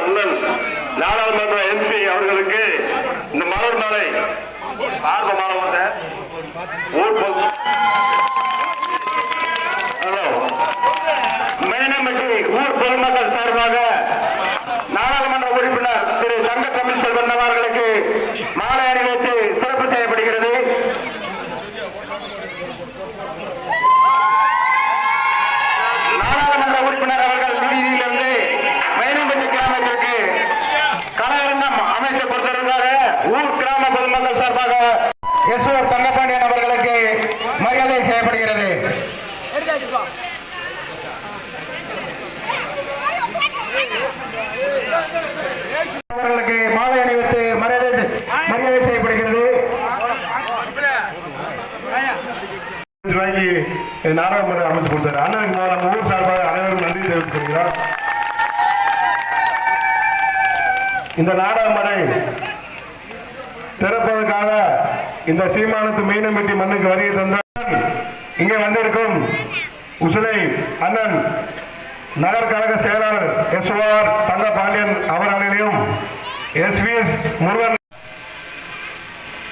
அண்ணன் நாடாளுமன்ற எம்பி அவர்களுக்கு இந்த மலர் மாலை. ஆர்வமானவங்க ஊர் பொது- ஹலோ. மேனம்பட்டி ஊர் பொதுமக்கள் சார்பாக நாடாளுமன்ற உறுப்பினர் திரு தங்க தமிழ் செல்வன் அவர்களுக்கு மாலை அணிவித்து சிறப்பு செய்யப்படுகிறது நாடாளுமன்ற உறுப்பினர் அவர்கள் நிதியிலிருந்து மேனம்பட்டி கிராமத்திற்கு கலையரங்கம் அமைத்து கொடுத்ததற்காக ஊர் கிராம பொதுமக்கள் சார்பாக எஸ்ஓர் தங்கப்பாண்டியன் அவர்களுக்கு மரியாதை செய்யப்படுகிறது. அவர்களுக்கு மாலை அணிவித்து மரியாதை மரியாதை செய்யப்படுகிறது. ரூபாய்க்கு நாடகமன்றம் அமைத்து கொடுத்தாரு. அண்ணனுக்கு நம்ம ஊர் சார்பாக அனைவரும் நன்றி தெரிவித்துக்கிறோம் இந்த நாடகமனை திறப்பதற்காக இந்த சீமானத்து மீனம்பட்டி மண்ணுக்கு வருகை தந்தால் இங்கே வந்திருக்கும் உசுலை அண்ணன் நகர் கழக செயலாளர் எஸ்ஓஆர் தங்க பாண்டியன் அவர்களையும் எஸ்விஎஸ் முருகன்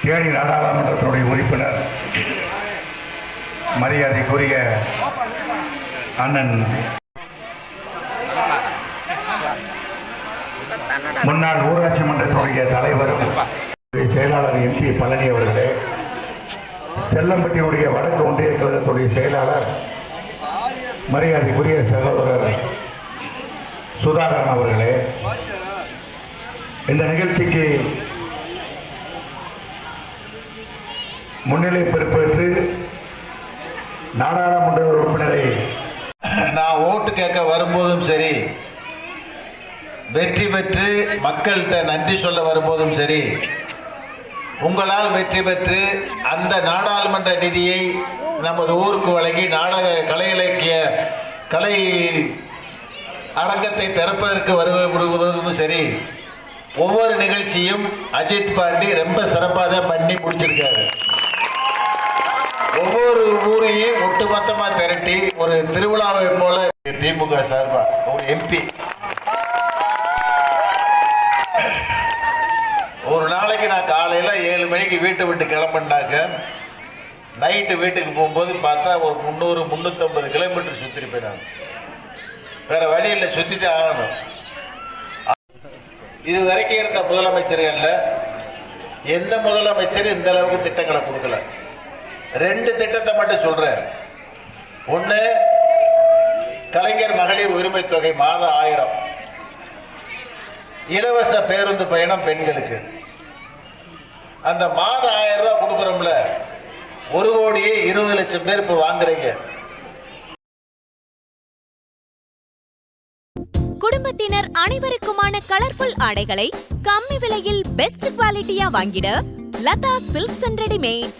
தேனி நாடாளுமன்றத்தினுடைய உறுப்பினர் மரியாதைக்குரிய அண்ணன் முன்னாள் ஊராட்சி மன்றத்துடைய தலைவரும் செயலாளர் எம்பி பழனி அவர்களே செல்லம்பட்டியுடைய வடக்கு ஒன்றிய கழகத்துடைய செயலாளர் மரியாதைக்குரிய சகோதரர் சுதாகரன் அவர்களே இந்த நிகழ்ச்சிக்கு முன்னிலை பொறுப்பேற்று நாடாளுமன்ற உறுப்பினரை நான் ஓட்டு கேட்க வரும்போதும் சரி வெற்றி பெற்று மக்கள்கிட்ட நன்றி சொல்ல வரும்போதும் சரி உங்களால் வெற்றி பெற்று அந்த நாடாளுமன்ற நிதியை நமது ஊருக்கு வழங்கி நாடக கலை இலக்கிய கலை அரங்கத்தை திறப்பதற்கு வருவதும் சரி ஒவ்வொரு நிகழ்ச்சியும் அஜித் பாண்டி ரொம்ப சிறப்பாக தான் பண்ணி முடிச்சிருக்காரு. ஒவ்வொரு ஊரையும் ஒட்டுமொத்தமாக திரட்டி ஒரு திருவிழாவை போல திமுக சார்பா ஒரு எம்பி ஒரு நாளைக்கு நான் காலையில் ஏழு மணிக்கு வீட்டை விட்டு கிளம்புனாக்க நைட்டு வீட்டுக்கு போகும்போது பார்த்தா ஒரு முந்நூறு முந்நூற்றம்பது கிலோமீட்டர் சுற்றிருப்பேன் நான் வேறு வழியில் சுற்றிட்டு ஆகணும். இது வரைக்கும் இருந்த முதலமைச்சர்கள்ல எந்த முதலமைச்சரும் இந்த அளவுக்கு திட்டங்களை கொடுக்கல. ரெண்டு திட்டத்தை மட்டும் சொல்கிறேன் ஒன்று கலைஞர் மகளிர் உரிமை தொகை மாதம் ஆயிரம். இலவச பேருந்து பயணம் பெண்களுக்கு. அந்த மாதம் ஆயிரம் ரூபாய் கொடுக்குறோம்ல ஒரு கோடியே இருபது லட்சம் பேர் இப்ப வாங்குறீங்க குடும்பத்தினர் அனைவருக்குமான கலர்ஃபுல் ஆடைகளை கம்மி விலையில் பெஸ்ட் குவாலிட்டியா வாங்கிட லதா சில்க்ஸ் அண்ட் ரெடிமேட்